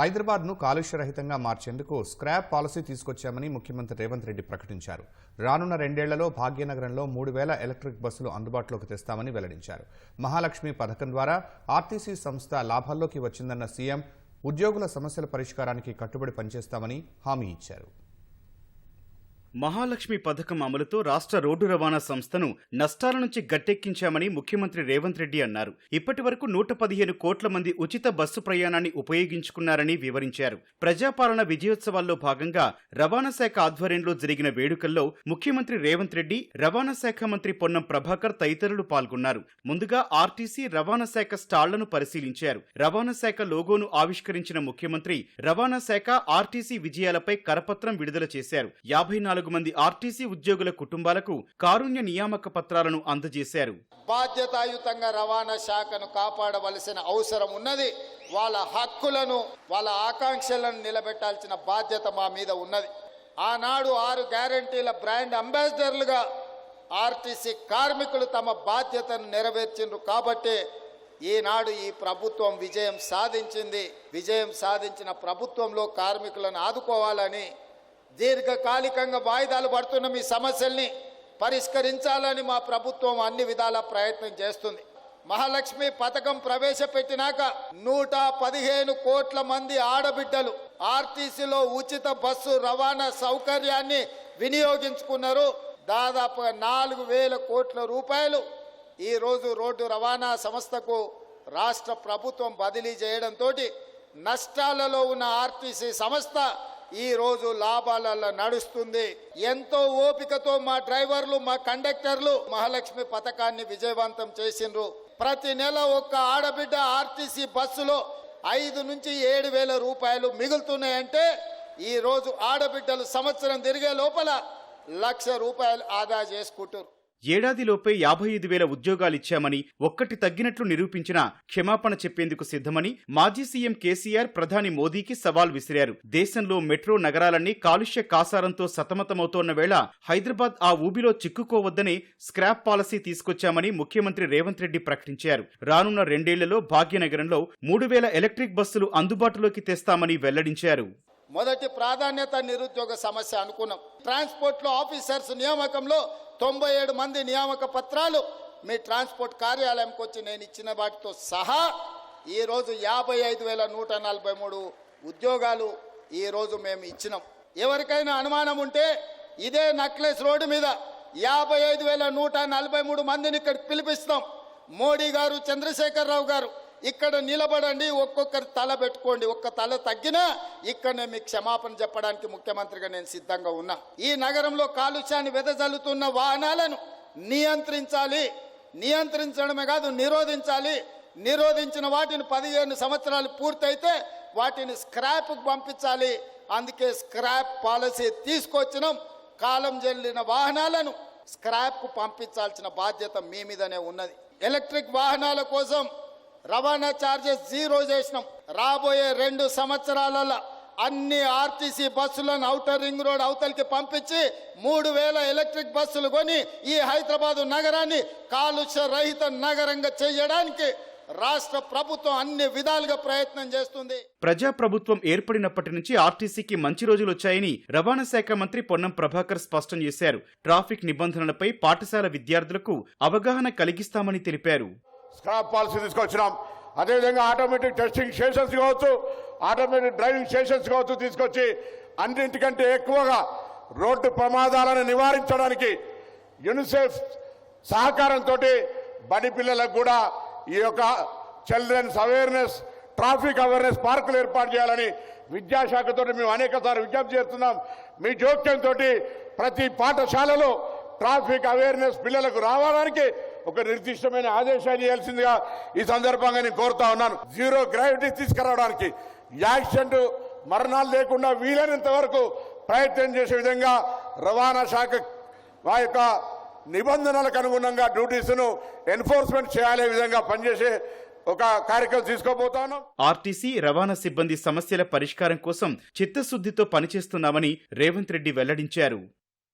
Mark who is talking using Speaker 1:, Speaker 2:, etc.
Speaker 1: హైదరాబాద్ను కాలుష్యరహితంగా మార్చేందుకు scrap policy తీసుకొచ్చామని ముఖ్యమంత్రి రేవంత్ రెడ్డి ప్రకటించారు. రానున్న రెండేళ్ళలో భాగ్యనగరంలో మూడు వేల ఎలక్ట్రిక్ బస్సులు అందుబాటులోకి తెస్తామని వెల్లడించారు. మహాలక్ష్మి పథకం ద్వారా ఆర్టీసీ సంస్థ లాభాల్లోకి వచ్చిందన్న సీఎం ఉద్యోగుల సమస్యల పరిష్కారానికి కట్టుబడి పనిచేస్తామని హామీ ఇచ్చారు.
Speaker 2: మహాలక్ష్మి పథకం అమలుతో రాష్ట్ర రోడ్డు రవాణా సంస్థను నష్టాల నుంచి గట్టెక్కించామని ముఖ్యమంత్రి రేవంత్ రెడ్డి అన్నారు. ఇప్పటి వరకు నూట పదిహేను కోట్ల మంది ఉచిత బస్సు ప్రయాణాన్ని ఉపయోగించుకున్నారని వివరించారు. ప్రజాపాలన విజయోత్సవాల్లో భాగంగా రవాణా శాఖ ఆధ్వర్యంలో జరిగిన వేడుకల్లో ముఖ్యమంత్రి రేవంత్ రెడ్డి రవాణా శాఖ మంత్రి పొన్నం ప్రభాకర్ తదితరులు పాల్గొన్నారు. ముందుగా ఆర్టీసీ రవాణా శాఖ స్టాళ్ళను పరిశీలించారు. రవాణా శాఖ లోగోను ఆవిష్కరించిన ముఖ్యమంత్రి రవాణా శాఖ ఆర్టీసీ విజయాలపై కరపత్రం విడుదల చేశారు. యాభై నాలుగు మంది ఆర్టీసీ ఉద్యోగుల కుటుంబాలకు కారుణ్య నియామక పత్రాలను అందజేశారు.
Speaker 3: బాధ్యతాయుతంగా రవాణా శాఖను కాపాడవలసిన అవసరం ఉన్నది. వాళ్ళ హక్కులను వాళ్ళ ఆకాంక్షలను నిలబెట్టాల్సిన బాధ్యత మా మీద ఉన్నది. ఆనాడు ఆరు గ్యారంటీల బ్రాండ్ అంబాసిడర్లుగా ఆర్టీసీ కార్మికులు తమ బాధ్యతను నెరవేర్చిండ్రు కాబట్టి ఈనాడు ఈ ప్రభుత్వం విజయం సాధించింది. విజయం సాధించిన ప్రభుత్వంలో కార్మికులను ఆదుకోవాలని దీర్ఘకాలికంగా వాయిదాలు పడుతున్న మీ సమస్యల్ని పరిష్కరించాలని మా ప్రభుత్వం అన్ని విధాల ప్రయత్నం చేస్తుంది. మహాలక్ష్మి పథకం ప్రవేశపెట్టినాక నూట పదిహేను కోట్ల మంది ఆడబిడ్డలు ఆర్టీసీలో ఉచిత బస్సు రవాణా సౌకర్యాన్ని వినియోగించుకున్నారు. దాదాపుగా నాలుగు వేల కోట్ల రూపాయలు ఈరోజు రోడ్డు రవాణా సంస్థకు రాష్ట్ర ప్రభుత్వం బదిలీ చేయడంతో నష్టాలలో ఉన్న ఆర్టీసీ సంస్థ ఈరోజు లాభాలలో నడుస్తుంది. ఎంతో ఓపికతో మా డ్రైవర్లు మా కండక్టర్లు మహాలక్ష్మి పథకాన్ని విజయవంతం చేసిండ్రు. ప్రతి నెల ఒక్క ఆడబిడ్డ ఆర్టీసీ బస్సులో ఐదు నుంచి ఏడు వేల రూపాయలు మిగులుతున్నాయంటే ఈరోజు ఆడబిడ్డలు సంవత్సరం తిరిగే లోపల లక్ష రూపాయలు ఆదా చేసుకుంటారు
Speaker 2: ఏడాదిలోపే యాభై ఐదు వేల ఉద్యోగాలిచ్చామని ఒక్కటి తగ్గినట్లు నిరూపించిన క్షమాపణ చెప్పేందుకు సిద్ధమని మాజీ సీఎం కేసీఆర్ ప్రధాని మోదీకి సవాల్ విసిరారు. దేశంలో మెట్రో నగరాలన్నీ కాలుష్య కాసారంతో సతమతమవుతోన్న వేళ హైదరాబాద్ ఆ ఊబిలో చిక్కుకోవద్దని స్క్రాప్ పాలసీ తీసుకొచ్చామని ముఖ్యమంత్రి రేవంత్ రెడ్డి ప్రకటించారు. రానున్న రెండేళ్ళలో భాగ్యనగరంలో మూడు వేల ఎలక్ట్రిక్ బస్సులు అందుబాటులోకి తెస్తామని వెల్లడించారు.
Speaker 3: మొదటి ప్రాధాన్యత నిరుద్యోగ సమస్య అనుకున్నాం. ట్రాన్స్పోర్ట్లో ఆఫీసర్స్ నియామకంలో తొంభై ఏడు మంది నియామక పత్రాలు మీ ట్రాన్స్పోర్ట్ కార్యాలయంకి వచ్చి నేను ఇచ్చిన వాటితో సహా ఈరోజు యాభై ఐదు వేల నూట నలభై మూడు ఉద్యోగాలు ఈరోజు మేము ఇచ్చినాం. ఎవరికైనా అనుమానం ఉంటే ఇదే నక్లెస్ రోడ్డు మీద యాభై ఐదు వేల నూట నలభై మూడు మందిని ఇక్కడ పిలిపిస్తాం. మోడీ గారు చంద్రశేఖరరావు గారు. ఇక్కడ నిలబడండి ఒక్కొక్కరి తల పెట్టుకోండి. ఒక్క తల తగ్గినా ఇక్కడనే మీకు క్షమాపణ చెప్పడానికి ముఖ్యమంత్రిగా నేను సిద్ధంగా ఉన్నా. ఈ నగరంలో కాలుష్యాన్ని వెదజల్లుతున్న వాహనాలను నియంత్రించాలి. నియంత్రించడమే కాదు నిరోధించాలి. నిరోధించిన వాటిని పదిహేను సంవత్సరాలు పూర్తయితే వాటిని స్క్రాప్కు పంపించాలి. అందుకే స్క్రాప్ పాలసీ తీసుకొచ్చినాం. కాలం చెల్లిన వాహనాలను స్క్రాప్కు పంపించాల్సిన బాధ్యత మీ మీదనే ఉన్నది. ఎలక్ట్రిక్ వాహనాల కోసం రవాణా ఛార్జెస్ జీరో చేసినాం. రాబోయే రెండు సంవత్సరాలలో అన్ని ఆర్టీసీ బస్సులను అవుటర్ రింగ్ రోడ్ అవతలికి పంపించి మూడు వేల ఎలక్ట్రిక్ బస్సులు కొని ఈ హైదరాబాదు నగరాన్ని కాలుష్య రహిత నగరంగా చేయడానికి రాష్ట్ర ప్రభుత్వం అన్ని విధాలుగా ప్రయత్నం చేస్తుంది.
Speaker 2: ప్రజాప్రభుత్వం ఏర్పడినప్పటి నుంచి ఆర్టీసీకి మంచి రోజులు వచ్చాయని రవాణా శాఖ మంత్రి పొన్నం ప్రభాకర్ స్పష్టం చేశారు. ట్రాఫిక్ నిబంధనలపై పాఠశాల విద్యార్థులకు అవగాహన కలిగిస్తామని తెలిపారు.
Speaker 4: స్క్రాప్ పాలసీ తీసుకొచ్చినాం. అదేవిధంగా ఆటోమేటిక్ టెస్టింగ్ స్టేషన్స్ కావచ్చు ఆటోమేటిక్ డ్రైవింగ్ స్టేషన్స్ కావచ్చు తీసుకొచ్చి అన్నింటికంటే ఎక్కువగా రోడ్డు ప్రమాదాలను నివారించడానికి యునిసెఫ్ సహకారంతో బడి పిల్లలకు కూడా ఈ యొక్క చిల్డ్రన్స్ అవేర్నెస్ ట్రాఫిక్ అవేర్నెస్ పార్కులు ఏర్పాటు చేయాలని విద్యాశాఖతో మేము అనేక సార్లు విజ్ఞప్తి చేస్తున్నాం. మీ జోక్యంతో ప్రతి పాఠశాలలో ట్రాఫిక్ అవేర్నెస్ పిల్లలకు రావడానికి ఒక నిర్దిష్టమైన ఆదేశాలు ఇవ్వాల్సిందిగా ఈ సందర్భంగా నేను కోరుతా ఉన్నాను. జీరో గ్రావిటీ తీసుకురావడానికి యాక్సిడెంట్ మరణాలు లేకుండా వీలైనంత వరకు ప్రయత్నం చేసే విధంగా రవాణా శాఖ మా యొక్క నిబంధనలకు అనుగుణంగా డ్యూటీస్ను ఎన్ఫోర్స్మెంట్ చేయాలే విధంగా పనిచేసే ఒక కార్యక్రమం తీసుకోబోతాను
Speaker 2: ఆర్టీసీ రవాణా సిబ్బంది సమస్యల పరిష్కారం కోసం చిత్తశుద్ధితో పనిచేస్తున్నామని రేవంత్ రెడ్డి వెల్లడించారు.